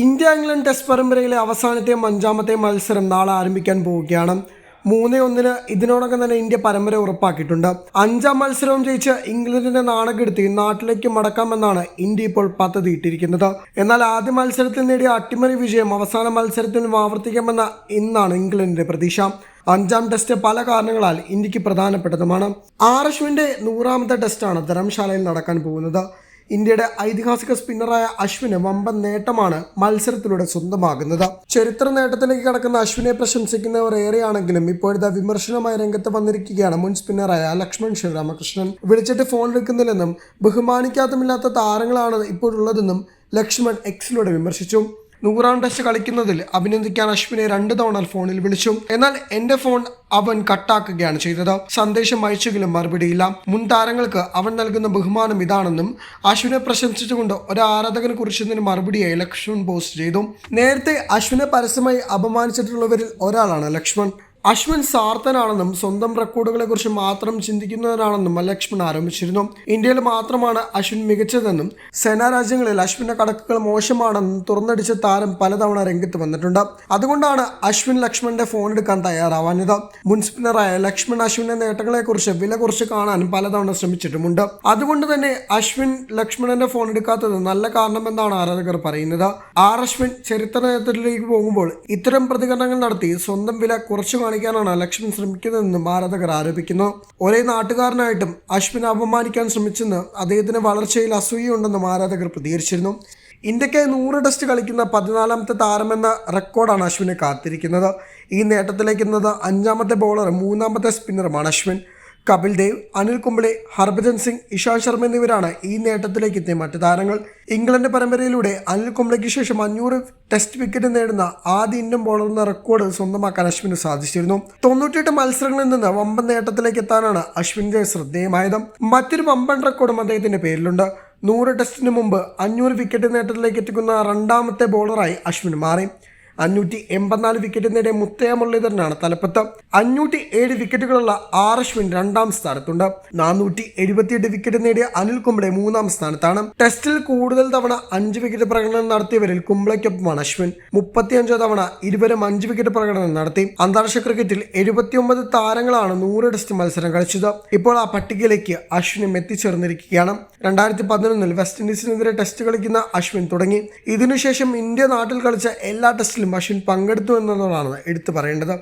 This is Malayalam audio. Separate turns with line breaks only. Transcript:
ഇന്ത്യ ഇംഗ്ലണ്ട് ടെസ്റ്റ് പരമ്പരയിലെ അവസാനത്തെയും അഞ്ചാമത്തെയും മത്സരം നാളെ ആരംഭിക്കാൻ പോവുകയാണ്. മൂന്ന് ഒന്നിന് ഇതിനോടൊപ്പം തന്നെ ഇന്ത്യ പരമ്പര ഉറപ്പാക്കിയിട്ടുണ്ട്. അഞ്ചാം മത്സരവും ജയിച്ച് ഇംഗ്ലണ്ടിന്റെ നാണകെടുത്തി നാട്ടിലേക്ക് മടക്കാമെന്നാണ് ഇന്ത്യ ഇപ്പോൾ പദ്ധതി ഇട്ടിരിക്കുന്നത്. എന്നാൽ ആദ്യ മത്സരത്തിൽ നേടിയ അട്ടിമറി വിജയം അവസാന മത്സരത്തിലും ആവർത്തിക്കാമെന്ന ഇന്നാണ് ഇംഗ്ലണ്ടിന്റെ പ്രതീക്ഷ. അഞ്ചാം ടെസ്റ്റ് പല കാരണങ്ങളാൽ ഇന്ത്യയ്ക്ക് പ്രധാനപ്പെട്ടതുമാണ്. ആർ അശ്വിന്റെ നൂറാമത്തെ ടെസ്റ്റാണ് ധർമ്മശാലയിൽ നടക്കാൻ പോകുന്നത്. ഇന്ത്യയുടെ ഐതിഹാസിക സ്പിന്നറായ അശ്വിന് വമ്പൻ നേട്ടമാണ് മത്സരത്തിലൂടെ സ്വന്തമാകുന്നത്. ചരിത്ര നേട്ടത്തിലേക്ക് കടക്കുന്ന അശ്വിനെ പ്രശംസിക്കുന്നവർ ഏറെയാണെങ്കിലും ഇപ്പോഴത്തെ വിമർശനമായി രംഗത്ത് വന്നിരിക്കുകയാണ് മുൻ സ്പിന്നറായ ലക്ഷ്മൺ ശിവരാമകൃഷ്ണൻ വിളിച്ചിട്ട് ഫോൺ എടുക്കുന്നില്ലെന്നും ബഹുമാനിക്കാത്തമില്ലാത്ത താരങ്ങളാണ് ഇപ്പോഴുള്ളതെന്നും ലക്ഷ്മൺ എക്സിലൂടെ വിമർശിച്ചു. നൂറാം ടെസ്റ്റ് കളിക്കുന്നതിൽ അഭിനന്ദിക്കാൻ അശ്വിനെ രണ്ട് തവണ ഫോണിൽ വിളിച്ചു. എന്നാൽ എന്റെ ഫോൺ അവൻ കട്ടാക്കുകയാണ് ചെയ്തത്. സന്ദേശം അയച്ചെങ്കിലും മറുപടിയില്ല. മുൻ താരങ്ങൾക്ക് അവൻ നൽകുന്ന ബഹുമാനം ഇതാണെന്നും അശ്വിനെ പ്രശംസിച്ചുകൊണ്ട് ഒരു ആരാധകനെ കുറിച്ചതിന് മറുപടിയായി ലക്ഷ്മൺ പോസ്റ്റ് ചെയ്തു. നേരത്തെ അശ്വിനെ പരസ്യമായി അപമാനിച്ചിട്ടുള്ളവരിൽ ഒരാളാണ് ലക്ഷ്മൺ. അശ്വിൻ സാർത്ഥനാണെന്നും സ്വന്തം റെക്കോർഡുകളെ കുറിച്ച് മാത്രം ചിന്തിക്കുന്നവരാണെന്നും ലക്ഷ്മൺ ആരോപിച്ചിരുന്നു. ഇന്ത്യയിൽ മാത്രമാണ് അശ്വിൻ മികച്ചതെന്നും സേനാ രാജ്യങ്ങളിൽ അശ്വിന്റെ കണക്കുകൾ മോശമാണെന്നും തുറന്നടിച്ച താരം പലതവണ രംഗത്ത് വന്നിട്ടുണ്ട്. അതുകൊണ്ടാണ് അശ്വിൻ ലക്ഷ്മണന്റെ ഫോൺ എടുക്കാൻ തയ്യാറാവാഞ്ഞത്. മുൻ സ്പിന്നറായ ലക്ഷ്മൺ അശ്വിന്റെ നേട്ടങ്ങളെക്കുറിച്ച് വില കുറച്ച് കാണാനും പലതവണ ശ്രമിച്ചിട്ടുമുണ്ട്. അതുകൊണ്ട് തന്നെ അശ്വിൻ ലക്ഷ്മണന്റെ ഫോൺ എടുക്കാത്തത് നല്ല കാരണമെന്നാണ് ആരാധകർ പറയുന്നത്. ആർ അശ്വിൻ ചരിത്ര നേതൃത്വത്തിലേക്ക് പോകുമ്പോൾ ഇത്തരം പ്രതികരണങ്ങൾ നടത്തി സ്വന്തം വില കുറച്ചു കാണിക്കാനാണ് ലക്ഷ്മൺ ശ്രമിക്കുന്നതെന്ന് ആരാധകർ ആരോപിക്കുന്നു. ഒരേ നാട്ടുകാരനായിട്ടും അശ്വിനെ അപമാനിക്കാൻ ശ്രമിച്ചെന്ന് അദ്ദേഹത്തിന് വളർച്ചയിൽ അസൂയുണ്ടെന്നും ആരാധകർ പ്രതികരിച്ചിരുന്നു. ഇന്ത്യക്കായി നൂറ് ടെസ്റ്റ് കളിക്കുന്ന പതിനാലാമത്തെ താരമെന്ന റെക്കോർഡാണ് അശ്വിനെ കാത്തിരിക്കുന്നത്. ഈ നേട്ടത്തിലേക്ക് എന്നത് അഞ്ചാമത്തെ ബോളറും മൂന്നാമത്തെ സ്പിന്നറുമാണ് അശ്വിൻ. കപിൽ ദേവ് അനിൽ കുംബ്ലെ ഹർഭജൻ സിംഗ് ഇഷാന്ത് ശർമ്മ എന്നിവരാണ് ഈ നേട്ടത്തിലേക്ക് എത്തിയ മറ്റു താരങ്ങൾ. ഇംഗ്ലണ്ട് പരമ്പരയിലൂടെ അനിൽ കുംബ്ലയ്ക്ക് ശേഷം അഞ്ഞൂറ് ടെസ്റ്റ് വിക്കറ്റ് നേടുന്ന ആദ്യ ഇന്ത്യൻ ബോളർ എന്ന റെക്കോർഡ് സ്വന്തമാക്കാൻ അശ്വിന് സാധിച്ചിരുന്നു. തൊണ്ണൂറ്റിയെട്ട് മത്സരങ്ങളിൽ നിന്ന് വമ്പൻ നേട്ടത്തിലേക്ക് എത്താനാണ് അശ്വിന്റെ ശ്രദ്ധേയമായത്. മറ്റൊരു വമ്പൻ റെക്കോർഡും അദ്ദേഹത്തിന്റെ പേരിലുണ്ട്. നൂറ് ടെസ്റ്റിന് മുമ്പ് അഞ്ഞൂറ് വിക്കറ്റ് നേട്ടത്തിലേക്ക് എത്തിക്കുന്ന രണ്ടാമത്തെ ബോളറായി അശ്വിൻ മാറി. അഞ്ഞൂറ്റി എൺപത്തിനാല് വിക്കറ്റ് നേടിയ മുത്തയ മുരളീധരനാണ് തലപ്പത്ത്. അഞ്ഞൂറ്റി ഏഴ് വിക്കറ്റുകളുള്ള ആർ അശ്വിൻ രണ്ടാം സ്ഥാനത്തുണ്ട്. നാനൂറ്റി എഴുപത്തിയെട്ട് വിക്കറ്റ് നേടിയ അനിൽ കുംബ്ലെ മൂന്നാം സ്ഥാനത്താണ്. ടെസ്റ്റിൽ കൂടുതൽ തവണ അഞ്ച് വിക്കറ്റ് പ്രകടനം നടത്തിയവരിൽ കുംബ്ലയ്ക്കൊപ്പമാണ് അശ്വിൻ. മുപ്പത്തിയഞ്ച് തവണ ഇരുവരും അഞ്ച് വിക്കറ്റ് പ്രകടനം നടത്തി. അന്താരാഷ്ട്ര ക്രിക്കറ്റിൽ എഴുപത്തിയൊമ്പത് താരങ്ങളാണ് നൂറ് ടെസ്റ്റ് മത്സരം കളിച്ചത്. ഇപ്പോൾ ആ പട്ടികയിലേക്ക് അശ്വിനും എത്തിച്ചേർന്നിരിക്കുകയാണ്. രണ്ടായിരത്തി പതിനൊന്നിൽ വെസ്റ്റ് ഇൻഡീസിനെതിരെ ടെസ്റ്റ് കളിക്കുന്ന അശ്വിൻ തുടങ്ങി. ഇതിനുശേഷം ഇന്ത്യ നാട്ടിൽ കളിച്ച എല്ലാ ടെസ്റ്റിലും അശ്വിൻ പങ്കെടുത്തു എന്നുള്ളതാണ് എടുത്തു പറയേണ്ടത്.